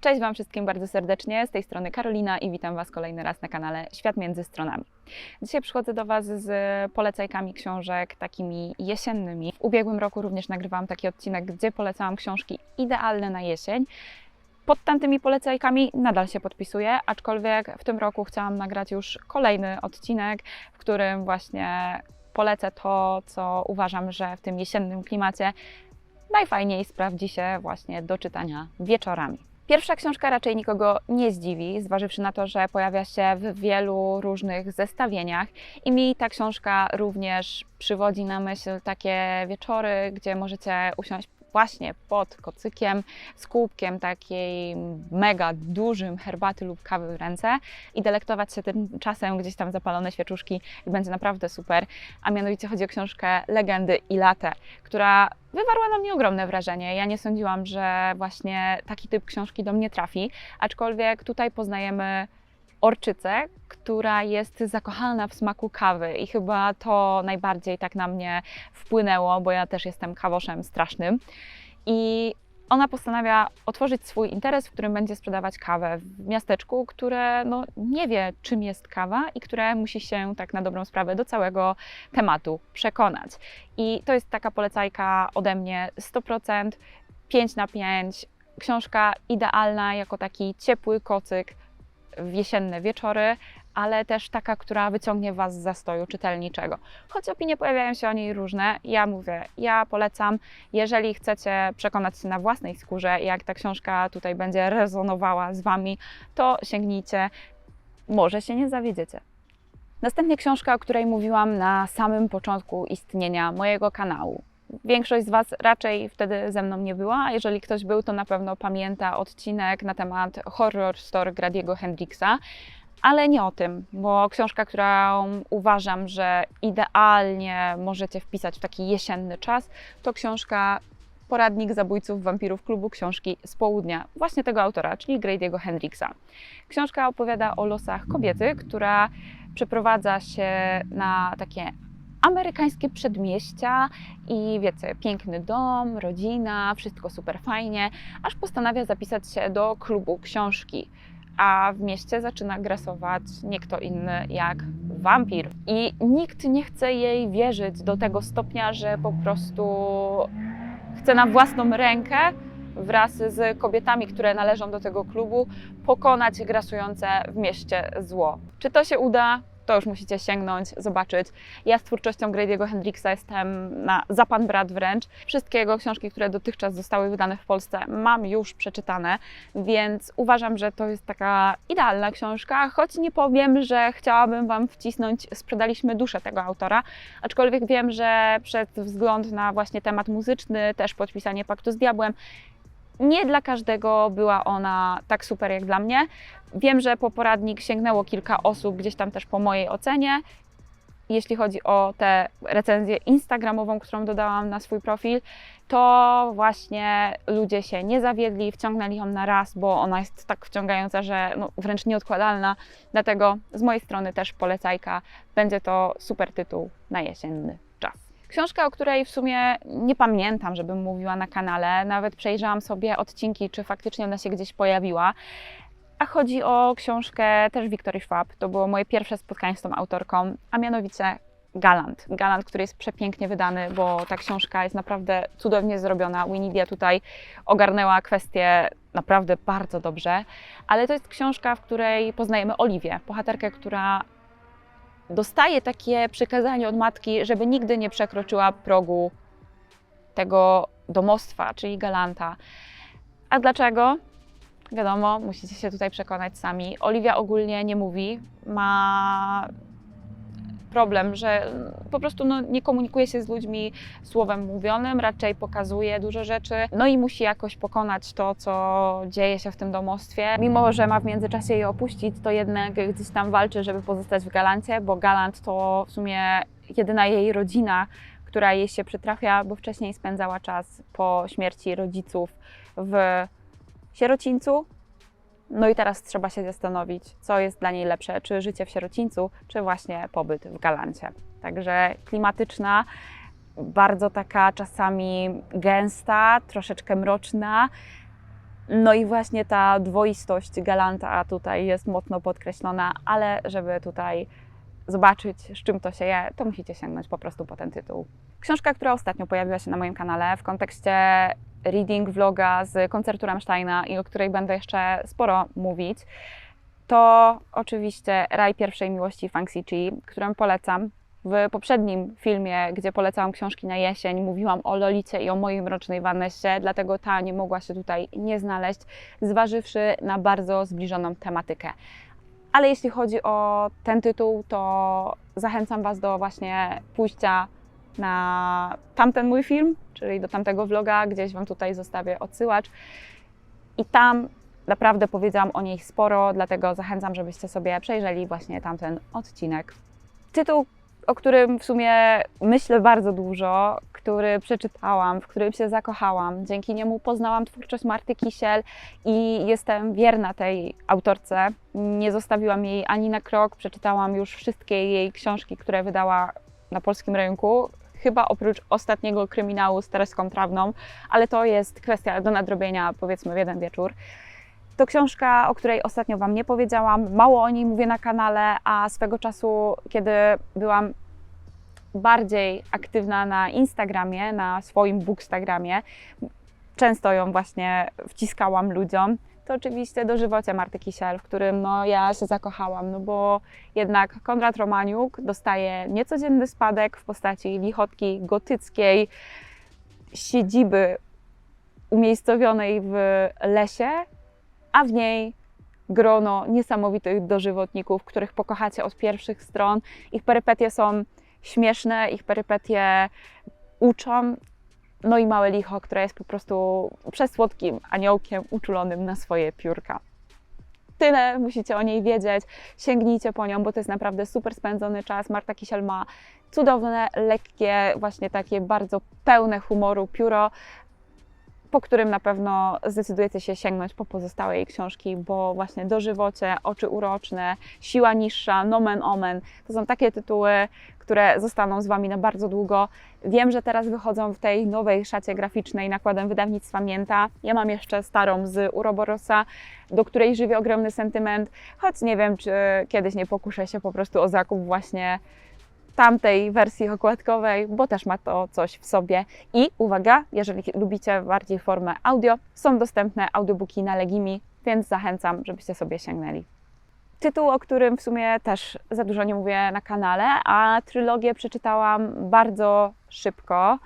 Cześć Wam wszystkim bardzo serdecznie, z tej strony Karolina i witam Was kolejny raz na kanale Świat Między Stronami. Dzisiaj przychodzę do Was z polecajkami książek takimi jesiennymi. W ubiegłym roku również nagrywałam taki odcinek, gdzie polecałam książki idealne na jesień. Pod tamtymi polecajkami nadal się podpisuję, aczkolwiek w tym roku chciałam nagrać już kolejny odcinek, w którym właśnie polecę to, co uważam, że w tym jesiennym klimacie najfajniej sprawdzi się właśnie do czytania wieczorami. Pierwsza książka raczej nikogo nie zdziwi, zważywszy na to, że pojawia się w wielu różnych zestawieniach. I mi ta książka również przywodzi na myśl takie wieczory, gdzie możecie usiąść właśnie pod kocykiem z kubkiem takiej mega dużym herbaty lub kawy w ręce i delektować się tym czasem gdzieś tam zapalone świeczuszki i będzie naprawdę super. A mianowicie chodzi o książkę Legendy i Late, która wywarła na mnie ogromne wrażenie. Ja nie sądziłam, że właśnie taki typ książki do mnie trafi, aczkolwiek tutaj poznajemy orczycę, która jest zakochana w smaku kawy i chyba to najbardziej tak na mnie wpłynęło, bo ja też jestem kawoszem strasznym. I ona postanawia otworzyć swój interes, w którym będzie sprzedawać kawę w miasteczku, które no, nie wie, czym jest kawa i które musi się tak na dobrą sprawę do całego tematu przekonać. I to jest taka polecajka ode mnie 100%, 5 na 5. Książka idealna jako taki ciepły kocyk w jesienne wieczory, ale też taka, która wyciągnie Was z zastoju czytelniczego. Choć opinie pojawiają się o niej różne, ja mówię, ja polecam, jeżeli chcecie przekonać się na własnej skórze, jak ta książka tutaj będzie rezonowała z Wami, to sięgnijcie, może się nie zawiedziecie. Następnie książka, o której mówiłam na samym początku istnienia mojego kanału. Większość z Was raczej wtedy ze mną nie była, a jeżeli ktoś był, to na pewno pamięta odcinek na temat Horror Story Gradiego Hendrixa, ale nie o tym, bo książka, którą uważam, że idealnie możecie wpisać w taki jesienny czas, to książka Poradnik zabójców wampirów klubu książki z południa, właśnie tego autora, czyli Grady'ego Hendrixa. Książka opowiada o losach kobiety, która przeprowadza się na takie amerykańskie przedmieścia i wiecie, piękny dom, rodzina, wszystko super fajnie, aż postanawia zapisać się do klubu książki. A w mieście zaczyna grasować nie kto inny jak wampir. I nikt nie chce jej wierzyć do tego stopnia, że po prostu chce na własną rękę wraz z kobietami, które należą do tego klubu, pokonać grasujące w mieście zło. Czy to się uda? To już musicie sięgnąć, zobaczyć. Ja z twórczością Grady'ego Hendrixa jestem na zapan brat wręcz. Wszystkie jego książki, które dotychczas zostały wydane w Polsce, mam już przeczytane, więc uważam, że to jest taka idealna książka, choć nie powiem, że chciałabym Wam wcisnąć Sprzedaliśmy duszę tego autora, aczkolwiek wiem, że przez wzgląd na właśnie temat muzyczny, też podpisanie paktu z diabłem, nie dla każdego była ona tak super jak dla mnie. Wiem, że po poradnik sięgnęło kilka osób gdzieś tam też po mojej ocenie. Jeśli chodzi o tę recenzję instagramową, którą dodałam na swój profil, to właśnie ludzie się nie zawiedli, wciągnęli ją na raz, bo ona jest tak wciągająca, że no, wręcz nieodkładalna. Dlatego z mojej strony też polecajka. Będzie to super tytuł na jesienny Książka, o której w sumie nie pamiętam, żebym mówiła na kanale, nawet przejrzałam sobie odcinki, czy faktycznie ona się gdzieś pojawiła. A chodzi o książkę też Wiktorii Schwab. To było moje pierwsze spotkanie z tą autorką, a mianowicie Galant. Galant, który jest przepięknie wydany, bo ta książka jest naprawdę cudownie zrobiona. Winidia tutaj ogarnęła kwestię naprawdę bardzo dobrze, ale to jest książka, w której poznajemy Oliwię, bohaterkę, która dostaje takie przykazanie od matki, żeby nigdy nie przekroczyła progu tego domostwa, czyli galanta. A dlaczego? Wiadomo, musicie się tutaj przekonać sami. Oliwia ogólnie nie mówi, ma problem, że po prostu no, nie komunikuje się z ludźmi słowem mówionym, raczej pokazuje dużo rzeczy, no i musi jakoś pokonać to, co dzieje się w tym domostwie. Mimo, że ma w międzyczasie je opuścić, to jednak gdzieś tam walczy, żeby pozostać w Galancie, bo Galant to w sumie jedyna jej rodzina, która jej się przytrafia, bo wcześniej spędzała czas po śmierci rodziców w sierocińcu, no i teraz trzeba się zastanowić, co jest dla niej lepsze, czy życie w sierocińcu, czy właśnie pobyt w Galancie. Także klimatyczna, bardzo taka czasami gęsta, troszeczkę mroczna, No i właśnie ta dwoistość Galanta tutaj jest mocno podkreślona, ale żeby tutaj zobaczyć, z czym to się je, to musicie sięgnąć po prostu po ten tytuł. Książka, która ostatnio pojawiła się na moim kanale w kontekście reading vloga z koncertu Rammsteina i o której będę jeszcze sporo mówić, to oczywiście Raj pierwszej miłości Fang Chi, którą polecam. W poprzednim filmie, gdzie polecałam książki na jesień, mówiłam o Lolicie i o mojej mrocznej Vanessie, dlatego ta nie mogła się tutaj nie znaleźć, zważywszy na bardzo zbliżoną tematykę. Ale jeśli chodzi o ten tytuł, to zachęcam Was do właśnie pójścia na tamten mój film, czyli do tamtego vloga, gdzieś Wam tutaj zostawię odsyłacz. I tam naprawdę powiedziałam o niej sporo, dlatego zachęcam, żebyście sobie przejrzeli właśnie tamten odcinek. Tytuł, o którym w sumie myślę bardzo dużo, który przeczytałam, w którym się zakochałam. Dzięki niemu poznałam twórczość Marty Kisiel i jestem wierna tej autorce. Nie zostawiłam jej ani na krok, przeczytałam już wszystkie jej książki, które wydała na polskim rynku. Chyba oprócz ostatniego kryminału z Tereską Trawną, ale to jest kwestia do nadrobienia powiedzmy w jeden wieczór. To książka, o której ostatnio Wam nie powiedziałam. Mało o niej mówię na kanale, a swego czasu, kiedy byłam bardziej aktywna na Instagramie, na swoim bookstagramie, często ją właśnie wciskałam ludziom. To oczywiście dożywocie Marty Kisiel, w którym no, ja się zakochałam, no bo jednak Konrad Romaniuk dostaje niecodzienny spadek w postaci lichotki gotyckiej siedziby umiejscowionej w lesie, a w niej grono niesamowitych dożywotników, których pokochacie od pierwszych stron. Ich perypetie są śmieszne, ich perypetie uczą. No i małe licho, które jest po prostu przesłodkim aniołkiem uczulonym na swoje piórka. Tyle musicie o niej wiedzieć. Sięgnijcie po nią, bo to jest naprawdę super spędzony czas. Marta Kisiel ma cudowne, lekkie, właśnie takie bardzo pełne humoru pióro, po którym na pewno zdecydujecie się sięgnąć po pozostałe jej książki, bo właśnie Dożywocie, Oczy Uroczne, Siła Niższa, Nomen Omen, to są takie tytuły, które zostaną z Wami na bardzo długo. Wiem, że teraz wychodzą w tej nowej szacie graficznej nakładem wydawnictwa Mięta. Ja mam jeszcze starą z Uroborosa, do której żywię ogromny sentyment, choć nie wiem, czy kiedyś nie pokuszę się po prostu o zakup właśnie tamtej wersji okładkowej, bo też ma to coś w sobie. I uwaga, jeżeli lubicie bardziej formę audio, są dostępne audiobooki na Legimi, więc zachęcam, żebyście sobie sięgnęli. Tytuł, o którym w sumie też za dużo nie mówię na kanale, a trylogię przeczytałam bardzo szybko.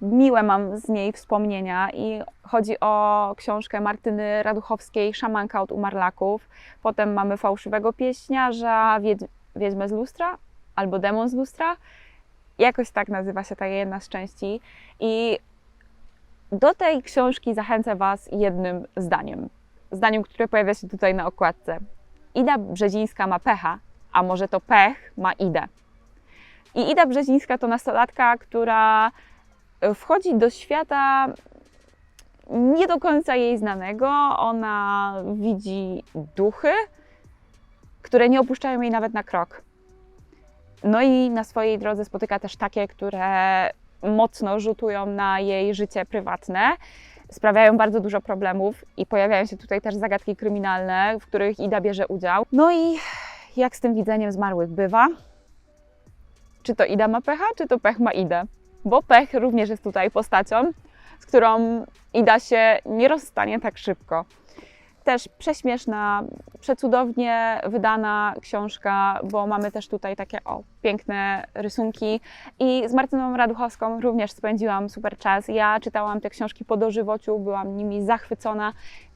Miłe mam z niej wspomnienia i chodzi o książkę Martyny Raduchowskiej Szamanka od umarlaków. Potem mamy Fałszywego Pieśniarza, Wiedź- Wiedźmę z lustra, albo Demon z lustra. Jakoś tak nazywa się ta jedna z części. I do tej książki zachęcę Was jednym zdaniem. Zdaniem, które pojawia się tutaj na okładce. Ida Brzezińska ma pecha, a może to pech ma Idę. I Ida Brzezińska to nastolatka, która wchodzi do świata nie do końca jej znanego. Ona widzi duchy, które nie opuszczają jej nawet na krok. No i na swojej drodze spotyka też takie, które mocno rzutują na jej życie prywatne, sprawiają bardzo dużo problemów i pojawiają się tutaj też zagadki kryminalne, w których Ida bierze udział. No i jak z tym widzeniem zmarłych bywa? Czy to Ida ma pecha, czy to pech ma Idę? Bo pech również jest tutaj postacią, z którą Ida się nie rozstanie tak szybko też prześmieszna, przecudownie wydana książka, bo mamy też tutaj takie o, piękne rysunki. I z Martyną Raduchowską również spędziłam super czas. Ja czytałam te książki po dożywociu, byłam nimi zachwycona.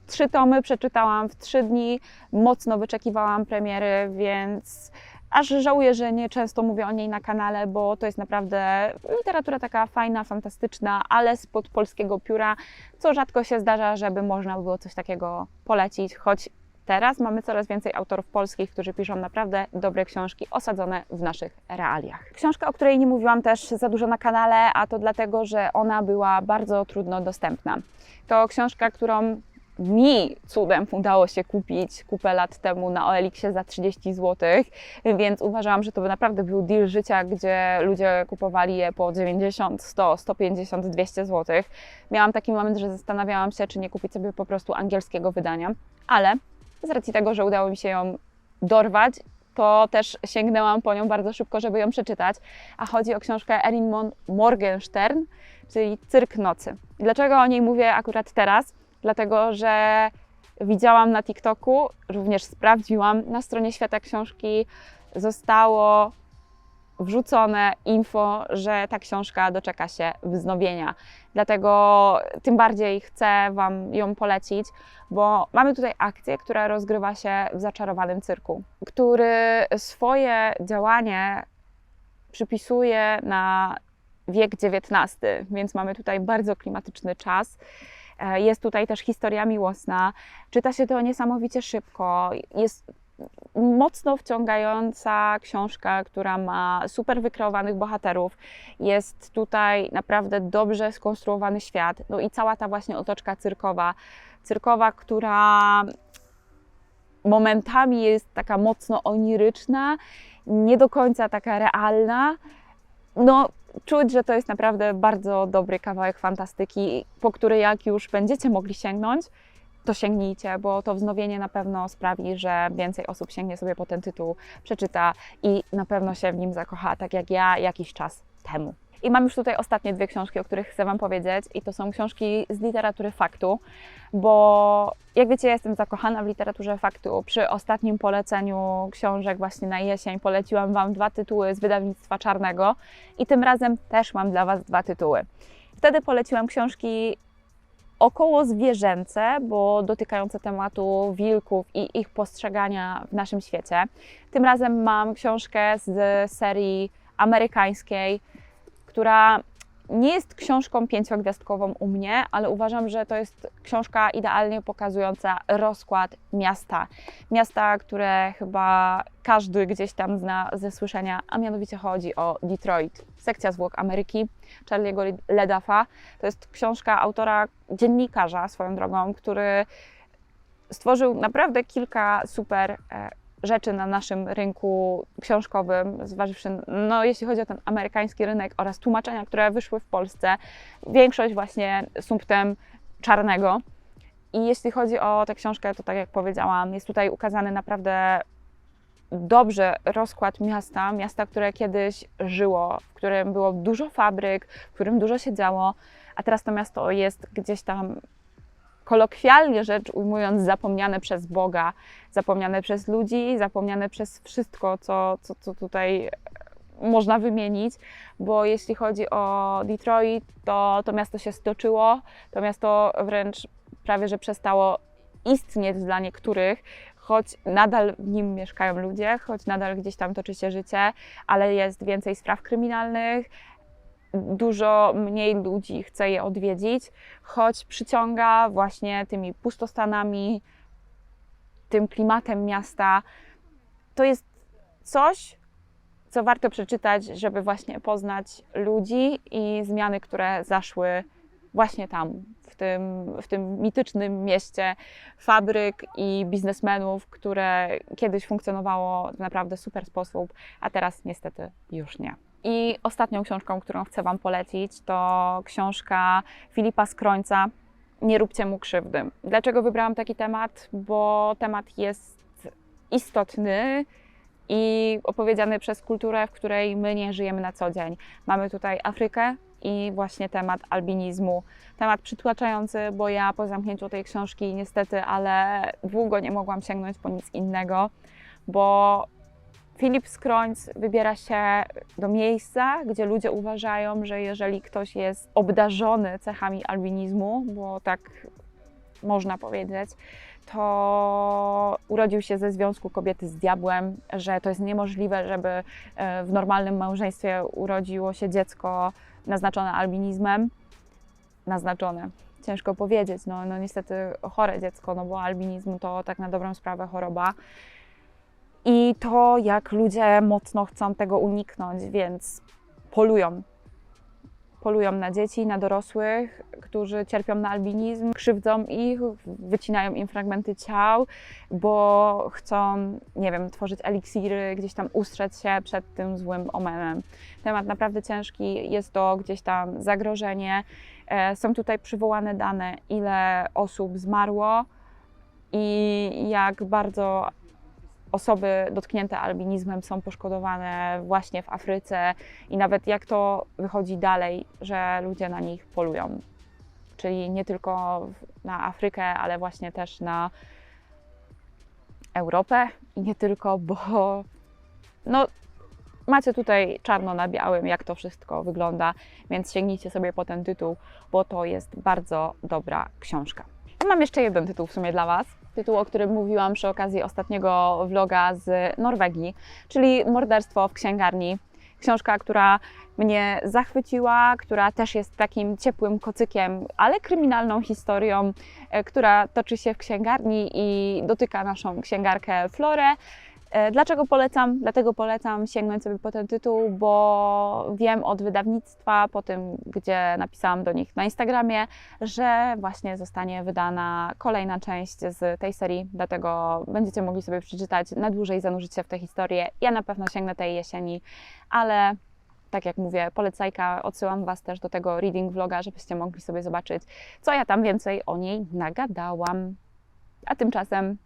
Trzy tomy przeczytałam w trzy dni, mocno wyczekiwałam premiery, więc aż żałuję, że nie często mówię o niej na kanale, bo to jest naprawdę literatura taka fajna, fantastyczna, ale spod polskiego pióra, co rzadko się zdarza, żeby można było coś takiego polecić, choć teraz mamy coraz więcej autorów polskich, którzy piszą naprawdę dobre książki osadzone w naszych realiach. Książka, o której nie mówiłam też za dużo na kanale, a to dlatego, że ona była bardzo trudno dostępna. To książka, którą mi cudem udało się kupić kupę lat temu na OLX za 30 zł, więc uważałam, że to by naprawdę był deal życia, gdzie ludzie kupowali je po 90, 100, 150, 200 zł. Miałam taki moment, że zastanawiałam się, czy nie kupić sobie po prostu angielskiego wydania, ale z racji tego, że udało mi się ją dorwać, to też sięgnęłam po nią bardzo szybko, żeby ją przeczytać. A chodzi o książkę Erin Morgenstern, czyli Cyrk Nocy. Dlaczego o niej mówię akurat teraz? Dlatego, że widziałam na TikToku, również sprawdziłam, na stronie Świata Książki zostało wrzucone info, że ta książka doczeka się wznowienia. Dlatego tym bardziej chcę Wam ją polecić, bo mamy tutaj akcję, która rozgrywa się w zaczarowanym cyrku, który swoje działanie przypisuje na wiek XIX, więc mamy tutaj bardzo klimatyczny czas. E, Jest tutaj też historia miłosna. Czyta się to niesamowicie szybko. Jest mocno wciągająca książka, która ma super wykreowanych bohaterów. Jest tutaj naprawdę dobrze skonstruowany świat. No i cała ta właśnie otoczka cyrkowa. Cyrkowa, która momentami jest taka mocno oniryczna, nie do końca taka realna. No, czuć, że to jest naprawdę bardzo dobry kawałek fantastyki, po który jak już będziecie mogli sięgnąć, to sięgnijcie, bo to wznowienie na pewno sprawi, że więcej osób sięgnie sobie po ten tytuł, przeczyta i na pewno się w nim zakocha, tak jak ja jakiś czas temu. I mam już tutaj ostatnie dwie książki, o których chcę Wam powiedzieć, i to są książki z literatury faktu, bo jak wiecie, ja jestem zakochana w literaturze faktu. Przy ostatnim poleceniu książek właśnie na jesień poleciłam Wam dwa tytuły z wydawnictwa czarnego i tym razem też mam dla Was dwa tytuły. Wtedy poleciłam książki około zwierzęce, bo dotykające tematu wilków i ich postrzegania w naszym świecie. Tym razem mam książkę z serii amerykańskiej, która nie jest książką pięciogwiazdkową u mnie, ale uważam, że to jest książka idealnie pokazująca rozkład miasta. Miasta, które chyba każdy gdzieś tam zna ze słyszenia, a mianowicie chodzi o Detroit, sekcja zwłok Ameryki, Charlie'ego Ledaffa. To jest książka autora, dziennikarza swoją drogą, który stworzył naprawdę kilka super e, rzeczy na naszym rynku książkowym, zważywszy, no jeśli chodzi o ten amerykański rynek oraz tłumaczenia, które wyszły w Polsce, większość właśnie sumptem czarnego. I jeśli chodzi o tę książkę, to tak jak powiedziałam, jest tutaj ukazany naprawdę dobrze rozkład miasta, miasta, które kiedyś żyło, w którym było dużo fabryk, w którym dużo się działo, a teraz to miasto jest gdzieś tam kolokwialnie rzecz ujmując, zapomniane przez Boga, zapomniane przez ludzi, zapomniane przez wszystko, co, co, co tutaj można wymienić, bo jeśli chodzi o Detroit, to to miasto się stoczyło, to miasto wręcz prawie że przestało istnieć dla niektórych, choć nadal w nim mieszkają ludzie, choć nadal gdzieś tam toczy się życie, ale jest więcej spraw kryminalnych, dużo mniej ludzi chce je odwiedzić, choć przyciąga właśnie tymi pustostanami, tym klimatem miasta. To jest coś, co warto przeczytać, żeby właśnie poznać ludzi i zmiany, które zaszły właśnie tam, w tym, w tym mitycznym mieście fabryk i biznesmenów, które kiedyś funkcjonowało w naprawdę super sposób, a teraz niestety już nie. I ostatnią książką, którą chcę Wam polecić, to książka Filipa Skrońca Nie róbcie mu krzywdy. Dlaczego wybrałam taki temat? Bo temat jest istotny i opowiedziany przez kulturę, w której my nie żyjemy na co dzień. Mamy tutaj Afrykę i właśnie temat albinizmu. Temat przytłaczający, bo ja po zamknięciu tej książki niestety, ale długo nie mogłam sięgnąć po nic innego, bo Filip Skrońc wybiera się do miejsca, gdzie ludzie uważają, że jeżeli ktoś jest obdarzony cechami albinizmu, bo tak można powiedzieć, to urodził się ze związku kobiety z diabłem, że to jest niemożliwe, żeby e, w normalnym małżeństwie urodziło się dziecko naznaczone albinizmem. Naznaczone. Ciężko powiedzieć, no, no niestety chore dziecko, no bo albinizm to tak na dobrą sprawę choroba. I to, jak ludzie mocno chcą tego uniknąć, więc polują. polują na dzieci, na dorosłych, którzy cierpią na albinizm, krzywdzą ich, wycinają im fragmenty ciał, bo chcą, nie wiem, tworzyć eliksiry, gdzieś tam ustrzec się przed tym złym omenem. Temat naprawdę ciężki, jest to gdzieś tam zagrożenie. E, Są tutaj przywołane dane, ile osób zmarło i jak bardzo osoby dotknięte albinizmem są poszkodowane właśnie w Afryce i nawet jak to wychodzi dalej, że ludzie na nich polują. Czyli nie tylko na Afrykę, ale właśnie też na Europę i nie tylko, bo no, macie tutaj czarno na białym, jak to wszystko wygląda, więc sięgnijcie sobie po ten tytuł, bo to jest bardzo dobra książka. Mam jeszcze jeden tytuł w sumie dla Was. Tytuł, o którym mówiłam przy okazji ostatniego vloga z Norwegii, czyli Morderstwo w księgarni. Książka, która mnie zachwyciła, która też jest takim ciepłym kocykiem, ale kryminalną historią, e, która toczy się w księgarni i dotyka naszą księgarkę Florę. E, Dlaczego polecam? Dlatego polecam sięgnąć sobie po ten tytuł, bo wiem od wydawnictwa, po tym, gdzie napisałam do nich na Instagramie, że właśnie zostanie wydana kolejna część z tej serii, dlatego będziecie mogli sobie przeczytać na dłużej, zanurzyć się w tę historię. Ja na pewno sięgnę tej jesieni, ale tak jak mówię, polecajka, odsyłam Was też do tego reading vloga, żebyście mogli sobie zobaczyć, co ja tam więcej o niej nagadałam. A tymczasem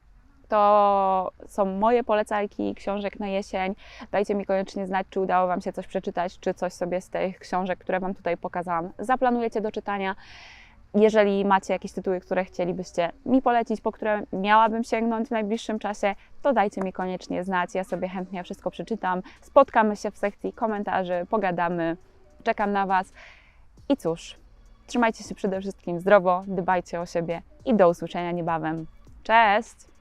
to są moje polecajki książek na jesień. Dajcie mi koniecznie znać, czy udało Wam się coś przeczytać, czy coś sobie z tych książek, które Wam tutaj pokazałam, zaplanujecie do czytania. Jeżeli macie jakieś tytuły, które chcielibyście mi polecić, po które miałabym sięgnąć w najbliższym czasie, to dajcie mi koniecznie znać. Ja sobie chętnie wszystko przeczytam. Spotkamy się w sekcji komentarzy, pogadamy. Czekam na Was. I cóż, trzymajcie się przede wszystkim zdrowo, dbajcie o siebie i do usłyszenia niebawem. Cześć!